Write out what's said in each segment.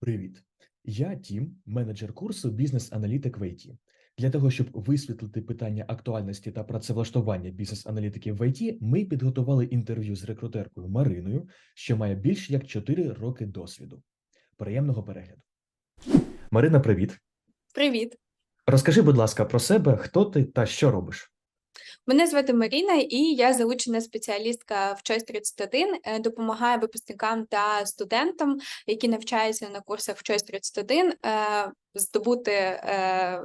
Привіт! Я Тім, менеджер курсу Бізнес-аналітик в IT. Для того, щоб висвітлити питання актуальності та працевлаштування бізнес-аналітиків в IT, ми підготували інтерв'ю з рекрутеркою Мариною, що має більш як 4 роки досвіду. Приємного перегляду. Марина, привіт. Привіт, Розкажи, будь ласка, про себе, хто ти та що робиш. Мене звати Маріна, і я залучена спеціалістка в ЧОС 31, е, допомагаю випускникам та студентам, які навчаються на курсах в Choice 31, е, здобути е,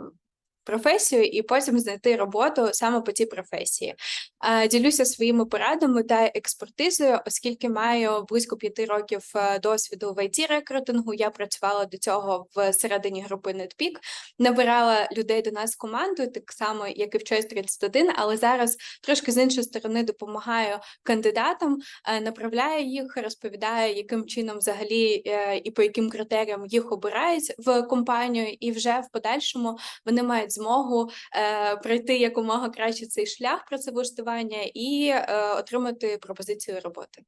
професію і потім знайти роботу саме по цій професії. Ділюся своїми порадами та експертизою, оскільки маю близько п'яти років е, досвіду в it рекрутингу. Я працювала до цього в середині групи NetPeak, набирала людей до нас в команду, так само, як і в Choice 31, але зараз трошки з іншої сторони допомагаю кандидатам, е, направляю їх, розповідаю, яким чином взагалі е, і по яким критеріям їх обирають в компанію, і вже в подальшому вони мають змогу пройти якомога краще цей шлях працевлаштування і е, отримати пропозицію роботи.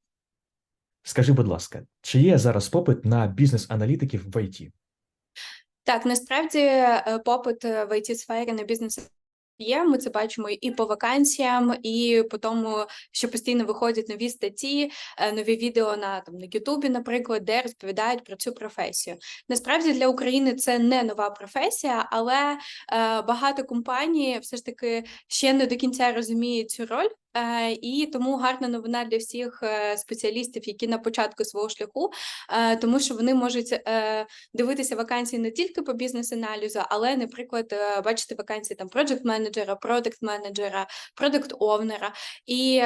Скажи, будь ласка, чи є зараз попит на бізнес-аналітиків в ІТ? Так, насправді е, попит е, в іт сфері на бізнес є. Ми це бачимо і по вакансіям, і по тому, що постійно виходять нові статті, е, нові відео на там на Ютубі, наприклад, де розповідають про цю професію. Насправді для України це не нова професія, але е, багато компаній все ж таки ще не до кінця розуміють цю роль. Е, І тому гарна новина для всіх е, спеціалістів, які на початку свого шляху, е, тому що вони можуть дивитися вакансії не тільки по бізнес-аналізу, але, наприклад, бачити вакансії там проджект менеджера, продакт менеджера, продакт овнера, і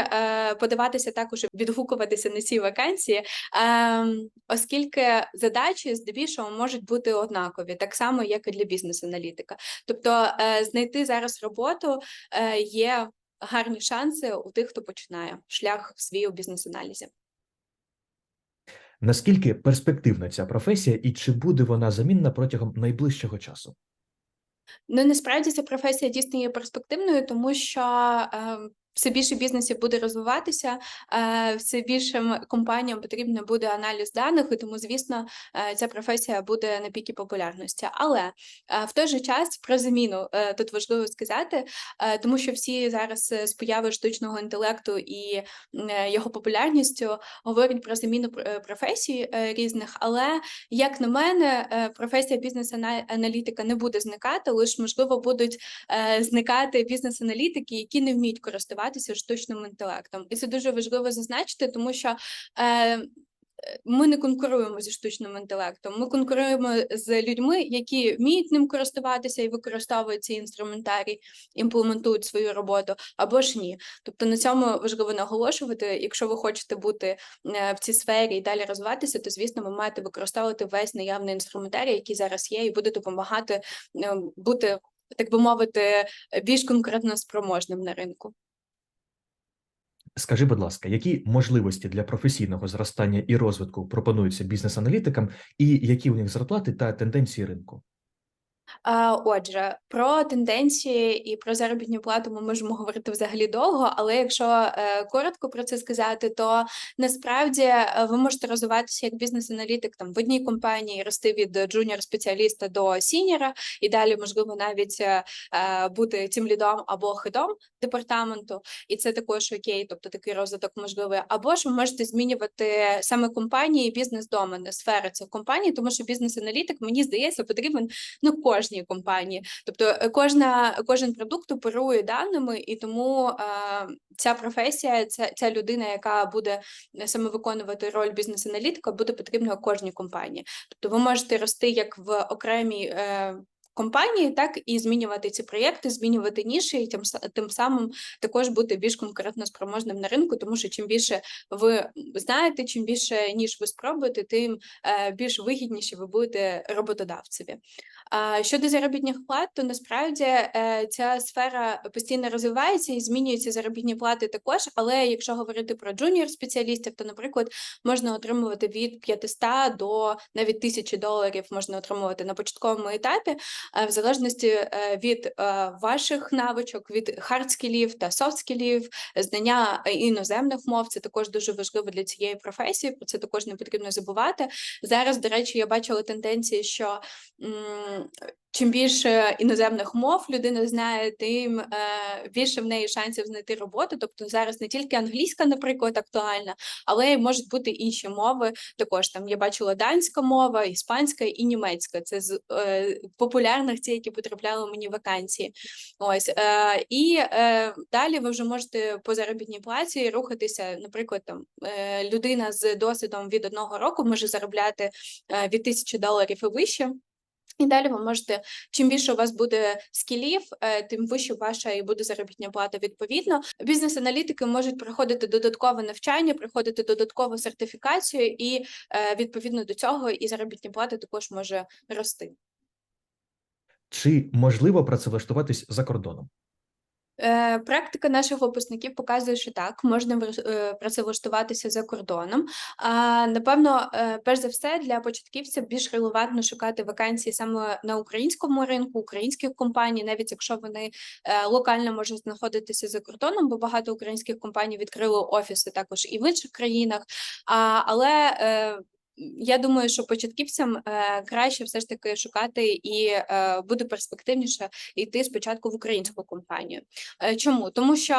подаватися також відгукуватися на ці вакансії, е, оскільки задачі здебільшого можуть бути однакові, так само як і для бізнес-аналітика. Тобто знайти зараз роботу є гарні шанси у тих, хто починає шлях свій у бізнес-аналізі. Наскільки перспективна ця професія і чи буде вона замінна протягом найближчого часу? Ну, насправді ця професія дійсно є перспективною, тому що е, все більше бізнесів буде розвиватися, е, все більшим компаніям потрібно буде аналіз даних, і тому, звісно, е, ця професія буде на пікі популярності. Але е, в той же час про заміну тут важливо сказати, тому що всі зараз з появи штучного інтелекту і його популярністю говорять про заміну професій різних. Але як на мене, професія бізнес-аналітика не буде зникати, лише можливо будуть зникати бізнес-аналітики, які не вміють користуватися штучним інтелектом. І це дуже важливо зазначити, тому що. Е, ми не конкуруємо зі штучним інтелектом. Ми конкуруємо з людьми, які вміють ним користуватися і використовують цей інструментарій, імплементують свою роботу, або ж ні. Тобто на цьому важливо наголошувати. Якщо ви хочете бути е, в цій сфері і далі розвиватися, то звісно, ви маєте використовувати весь наявний інструментарій, який зараз є, і буде допомагати е, бути, так би мовити, більш конкурентно спроможним на ринку. Скажи, будь ласка, які можливості для професійного зростання і розвитку пропонуються бізнес-аналітикам, і які у них зарплати та тенденції ринку? Отже, про тенденції і про заробітну плату ми можемо говорити взагалі довго, але якщо е, коротко про це сказати, то насправді е, ви можете розвиватися як бізнес-аналітик там в одній компанії, рости від джуніор-спеціаліста до сіньора, і далі можливо навіть е, бути тим лідом або хедом департаменту, і це також окей, тобто такий розвиток можливий. Або ж ви можете змінювати саме компанії, бізнес-домени, сфери цих компаній, тому що бізнес-аналітик, мені здається, потрібен ну кожній компанії. Тобто е, кожна кожен продукт оперує даними, і тому е, ця професія, ця, ця людина, яка буде саме виконувати роль бізнес-аналітика, буде потрібна кожній компанії. Тобто ви можете рости як в окремій. Е, Компанії так і змінювати ці проєкти, змінювати ніші, і тим тим самим також бути більш конкурентно спроможним на ринку, тому що чим більше ви знаєте, чим більше ніж ви спробуєте, тим е, більш вигідніші ви будете роботодавцеві. Щодо заробітних плат, то насправді е, ця сфера постійно розвивається і змінюються заробітні плати також. Але якщо говорити про джуніор спеціалістів, то, наприклад, можна отримувати від 500 до навіть 1000 доларів можна отримувати на початковому етапі. Е, в залежності е, від е, ваших навичок, від хардскілів та софтскілів, знання іноземних мов. Це також дуже важливо для цієї професії. Про це також не потрібно забувати. Зараз, до речі, я бачила тенденції, що чим більше іноземних мов людина знає, тим е, більше в неї шансів знайти роботу. Тобто зараз не тільки англійська, наприклад, актуальна, але й можуть бути інші мови. Також там я бачила данська мова, іспанська і німецька. Це з е, популярних ті, які потрапляли мені вакансії. Ось е, і далі ви вже можете по заробітній платі рухатися. Наприклад, там людина з досвідом від одного року може заробляти від тисячі доларів і вище. І далі ви можете, чим більше у вас буде скілів, е, тим вище ваша і буде заробітня плата відповідно. Бізнес-аналітики можуть проходити додаткове навчання, проходити додаткову сертифікацію, і е, відповідно до цього і заробітня плата також може рости. Чи можливо працевлаштуватись за кордоном? Е, Практика наших випускників показує, що так, можна е, працевлаштуватися за кордоном. А, напевно, е, перш за все, для початківців більш релевантно шукати вакансії саме на українському ринку, українських компаній, навіть якщо вони локально можуть знаходитися за кордоном, бо багато українських компаній відкрили офіси також і в інших країнах. Але я думаю, що початківцям е, краще все ж таки шукати і е, буде перспективніше йти спочатку в українську компанію. Е, Чому? Тому що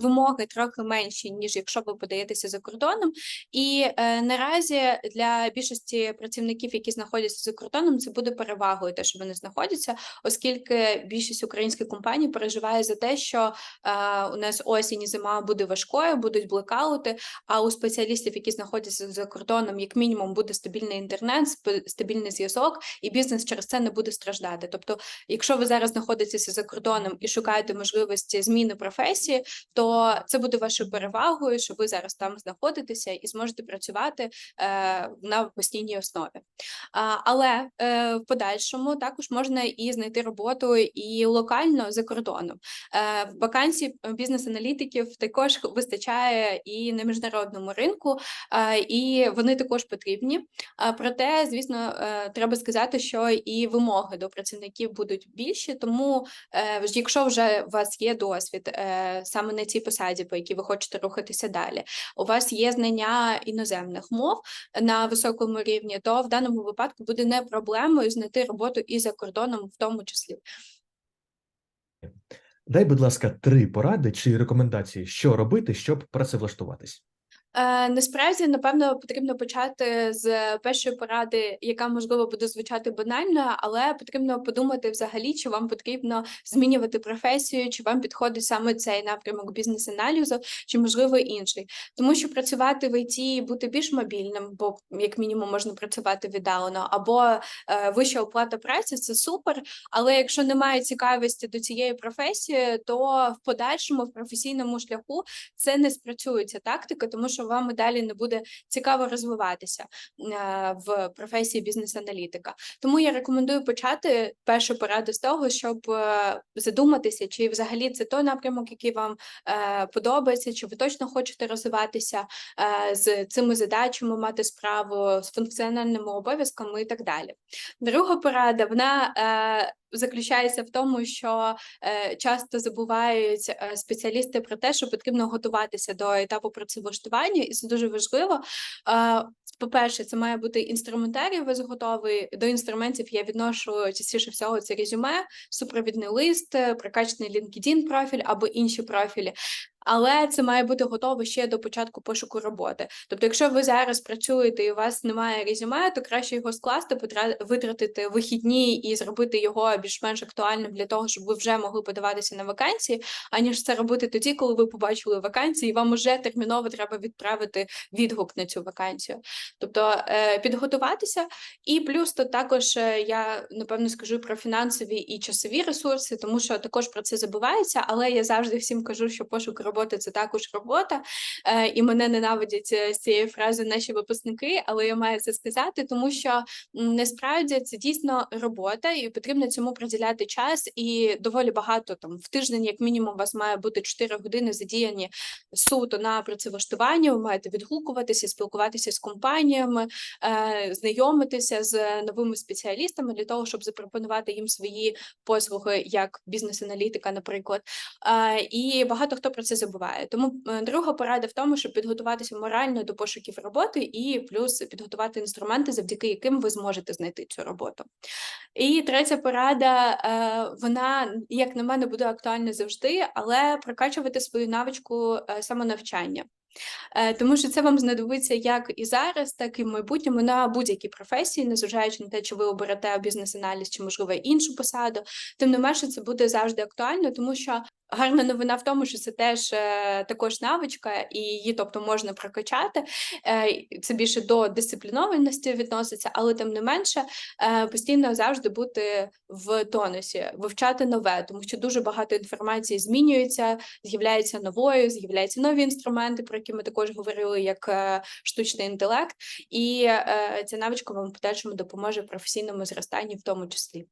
вимоги трохи менші, ніж якщо ви подаєтеся за кордоном. І наразі для більшості працівників, які знаходяться за кордоном, це буде перевагою, те, що вони знаходяться, оскільки більшість українських компаній переживає за те, що у нас осінь і зима буде важкою, будуть блекаути. А у спеціалістів, які знаходяться за кордоном, як мінімум буде стабільний інтернет, стабільний зв'язок, і бізнес через це не буде страждати. Тобто, якщо ви зараз знаходитеся за кордоном і шукаєте можливості зміни професії, то це буде вашою перевагою, що ви зараз там знаходитеся і зможете працювати е, на постійній основі. А, але е, в подальшому також можна і знайти роботу і локально за кордоном. Е, вакансій бізнес-аналітиків також вистачає і на міжнародному ринку, е, і вони також потрібні. А, Проте, звісно, е, треба сказати, що і вимоги до працівників будуть більші, тому е, якщо вже у вас є досвід е, саме на цій посаді, по якій ви хочете рухатися далі, у вас є знання іноземних мов на високому рівні, то в даному випадку буде не проблемою знайти роботу і за кордоном, в тому числі. Дай, будь ласка, три поради чи рекомендації, що робити, щоб працевлаштуватись. Е, насправді, напевно, потрібно почати з першої поради, яка можливо буде звучати банально, але потрібно подумати взагалі, чи вам потрібно змінювати професію, чи вам підходить саме цей напрямок бізнес-аналізу, чи можливо інший. Тому що працювати в ІТ і бути більш мобільним, бо як мінімум можна працювати віддалено, або е, вища оплата праці це супер. Але якщо немає цікавості до цієї професії, то в подальшому в професійному шляху це не спрацює ця тактика, тому що вам і далі не буде цікаво розвиватися е, в професії бізнес-аналітика. Тому я рекомендую почати першу пораду з того, щоб е, задуматися, чи взагалі це той напрямок, який вам е, подобається, чи ви точно хочете розвиватися з цими задачами, мати справу з функціональними обов'язками і так далі. Друга порада вона заключається в тому, що е, часто забувають е, спеціалісти про те, що потрібно готуватися до етапу працевлаштування, і це дуже важливо. Е, По-перше, це має бути інструментарій, у готовий. До інструментів я відношу частіше всього це резюме, супровідний лист, прокачаний LinkedIn профіль або інші профілі. Але це має бути готово ще до початку пошуку роботи. Тобто, якщо ви зараз працюєте і у вас немає резюме, то краще його скласти, витратити вихідні і зробити його більш-менш актуальним для того, щоб ви вже могли подаватися на вакансії, аніж це робити тоді, коли ви побачили вакансії, і вам уже терміново треба відправити відгук на цю вакансію. Тобто е, підготуватися, і плюс то також е, я напевно скажу про фінансові і часові ресурси, тому що також про це забувається, але я завжди всім кажу, що пошук робота це також робота. Е, і мене ненавидять е, з цієї фрази наші випускники, але я маю це сказати, тому що насправді це дійсно робота, і потрібно цьому приділяти час. І доволі багато там в тиждень, як мінімум, у вас має бути 4 години задіяні суто на працевлаштування. Ви маєте відгукуватися, спілкуватися з компаніями, е, знайомитися з новими спеціалістами для того, щоб запропонувати їм свої послуги як бізнес-аналітика, наприклад. І багато хто про це забуває. Тому е, друга порада в тому, щоб підготуватися морально до пошуків роботи, і плюс підготувати інструменти, завдяки яким ви зможете знайти цю роботу. І третя порада, е, вона, як на мене, буде актуальна завжди, але прокачувати свою навичку е, самонавчання. Тому що це вам знадобиться як і зараз, так і в майбутньому на будь-якій професії, незважаючи на те, чи ви оберете бізнес-аналіз чи, можливо, іншу посаду. Тим не менше, це буде завжди актуально, тому що гарна новина в тому, що це теж е, також навичка, і її, тобто, можна прокачати. Е, Це більше до дисциплінованості відноситься, але тим не менше е, постійно завжди бути в тонусі, вивчати нове, тому що дуже багато інформації змінюється, з'являється новою, з'являються нові інструменти, про які ми також говорили, як штучний інтелект, і ця навичка вам подальшому допоможе професійному зростанні, в тому числі.